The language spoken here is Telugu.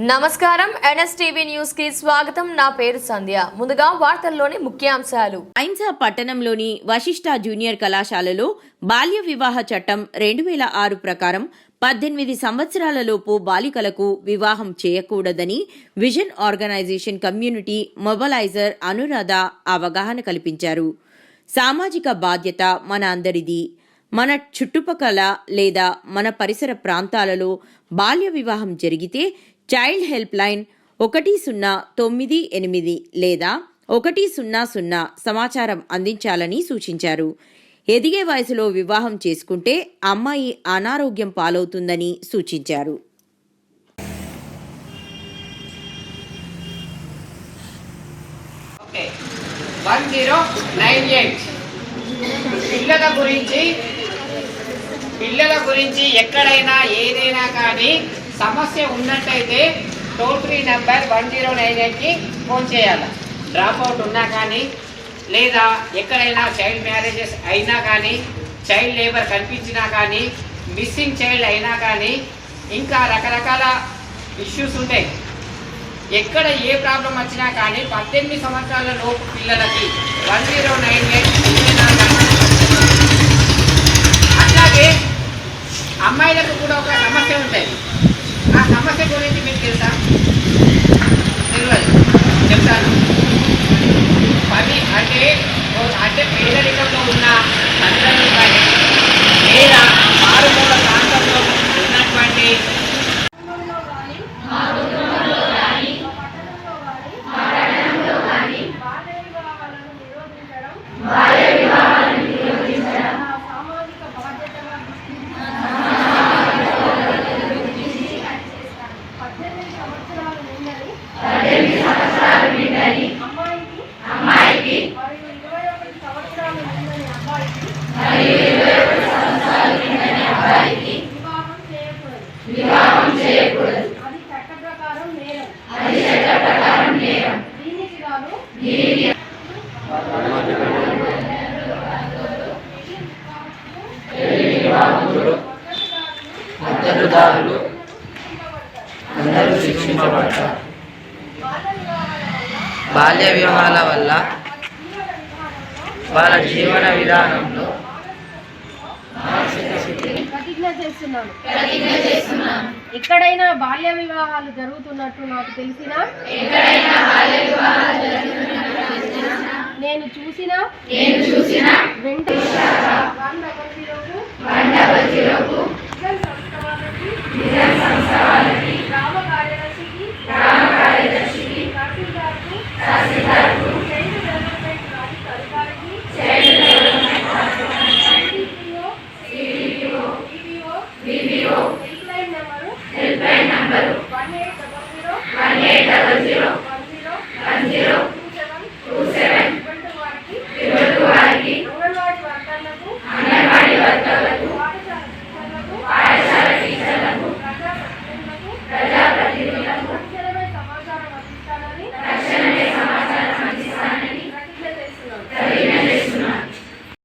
నమస్కారం. ఎన్ఎస్టీవీ న్యూస్కి స్వాగతం. నా పేరు సంధ్య. ముందుగా వార్తల్లోని ముఖ్యాంశాలు. ఐన్సా పట్టణంలోని వశిష్ఠ జూనియర్ కళాశాలలో బాల్య వివాహ చట్టం రెండు వేల ఆరు ప్రకారం పద్దెనిమిది సంవత్సరాలలోపు బాలికలకు వివాహం చేయకూడదని vision organisation community mobiliser Anuradha అవగాహన కల్పించారు. సామాజిక బాధ్యత మన అందరిది. మన చుట్టుపక్కల లేదా మన పరిసర ప్రాంతాలలో బాల్య వివాహం జరిగితే చైల్డ్ హెల్ప్ లైన్ ఒకటి సున్నా తొమ్మిది ఎనిమిది లేదా ఒకటి సున్నా సున్నా సమాచారం అందించాలని సూచించారు. ఎదిగే వయసులో వివాహం చేసుకుంటే అమ్మాయి అనారోగ్యం పాలవుతుందని సూచించారు. One zero nine eight. పిల్లల గురించి పిల్లల గురించి ఎక్కడైనా ఏదైనా కానీ సమస్య ఉన్నట్టయితే toll free number one zero nine ఎయిట్కి ఫోన్ చేయాలి. డ్రాప్ అవుట్ ఉన్నా కానీ లేదా ఎక్కడైనా చైల్డ్ మ్యారేజెస్ అయినా కానీ చైల్డ్ లేబర్ కనిపించినా కానీ మిస్సింగ్ చైల్డ్ అయినా కానీ ఇంకా రకరకాల ఇష్యూస్ ఉంటాయి. ఎక్కడ ఏ ప్రాబ్లం వచ్చినా కానీ పద్దెనిమిది సంవత్సరాల లోపు పిల్లలకి వన్ జీరో నైన్ ఎయిట్ మద్దతుదారులు అందరూ శిక్షించబడతారు. బాల్య వివాహాల వల్ల వాళ్ళ జీవన విధానంలో ప్రతిజ్ఞ చేస్తున్నాను. ఎక్కడైనా బాల్య వివాహాలు జరుగుతున్నట్టు నాకు తెలిసినా